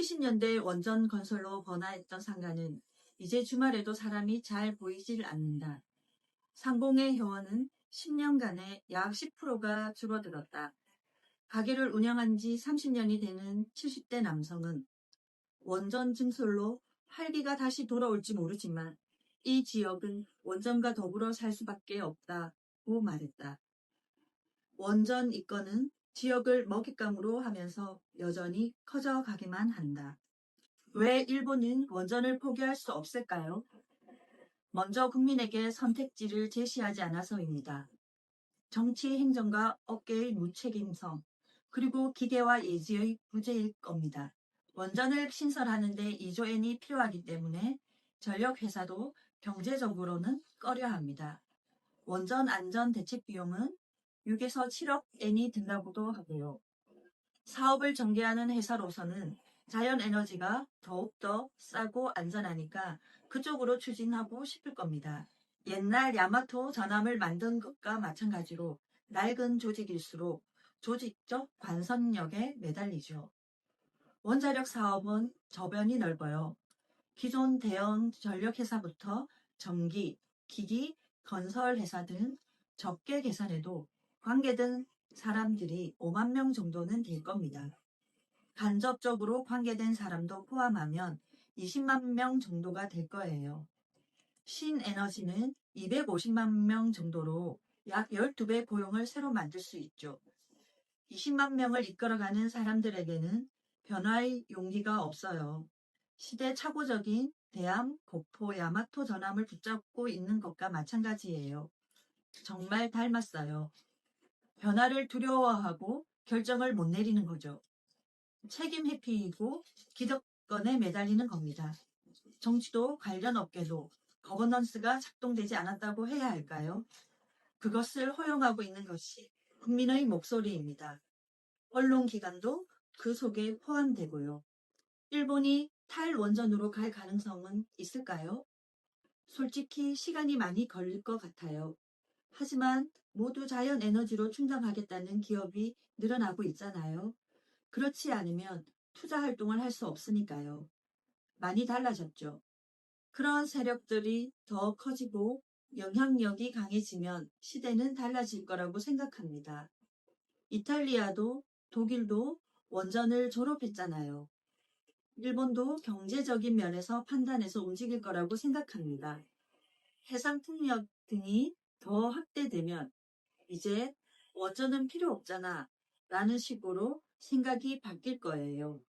70년대 원전 건설로 번화했던 상가는 이제 주말에도 사람이 잘 보이질 않는다. 상공의 회원은 10년간에 약 10%가 줄어들었다. 가게를 운영한 지 30년이 되는 70대 남성은 원전 증설로 활기가 다시 돌아올지 모르지만 이 지역은 원전과 더불어 살 수밖에 없다고 말했다. 원전 입건은 지역을 먹잇감으로 하면서 여전히 커져가기만 한다. 왜 일본은 원전을 포기할 수 없을까요? 먼저 국민에게 선택지를 제시하지 않아서입니다. 정치 행정과 업계의 무책임성, 그리고 기계와 예지의 부재일 겁니다. 원전을 신설하는데 2조엔이 필요하기 때문에 전력회사도 경제적으로는 꺼려합니다. 원전 안전 대책 비용은 6에서 7억 엔이 든다고도 하고요. 사업을 전개하는 회사로서는 자연에너지가 더욱더 싸고 안전하니까 그쪽으로 추진하고 싶을 겁니다. 옛날 야마토 전함을 만든 것과 마찬가지로 낡은 조직일수록 조직적 관선력에 매달리죠. 원자력 사업은 저변이 넓어요. 기존 대형 전력회사부터 전기, 기기, 건설회사 등 적게 계산해도 관계된 사람들이 5만 명 정도는 될 겁니다. 간접적으로 관계된 사람도 포함하면 20만 명 정도가 될 거예요. 신에너지는 250만 명 정도로 약 12배 고용을 새로 만들 수 있죠. 20만 명을 이끌어가는 사람들에게는 변화의 용기가 없어요. 시대착오적인 대함, 고포, 야마토 전함을 붙잡고 있는 것과 마찬가지예요. 정말 닮았어요. 변화를 두려워하고 결정을 못 내리는 거죠. 책임 회피이고 기득권에 매달리는 겁니다. 정치도 관련 업계도 거버넌스가 작동되지 않았다고 해야 할까요? 그것을 허용하고 있는 것이 국민의 목소리입니다. 언론기관도 그 속에 포함되고요. 일본이 탈원전으로 갈 가능성은 있을까요? 솔직히 시간이 많이 걸릴 것 같아요. 하지만 모두 자연 에너지로 충당하겠다는 기업이 늘어나고 있잖아요. 그렇지 않으면 투자 활동을 할 수 없으니까요. 많이 달라졌죠. 그런 세력들이 더 커지고 영향력이 강해지면 시대는 달라질 거라고 생각합니다. 이탈리아도 독일도 원전을 졸업했잖아요. 일본도 경제적인 면에서 판단해서 움직일 거라고 생각합니다. 해상 풍력 등이 더 확대되면 이제 원전은 필요 없잖아 라는 식으로 생각이 바뀔 거예요.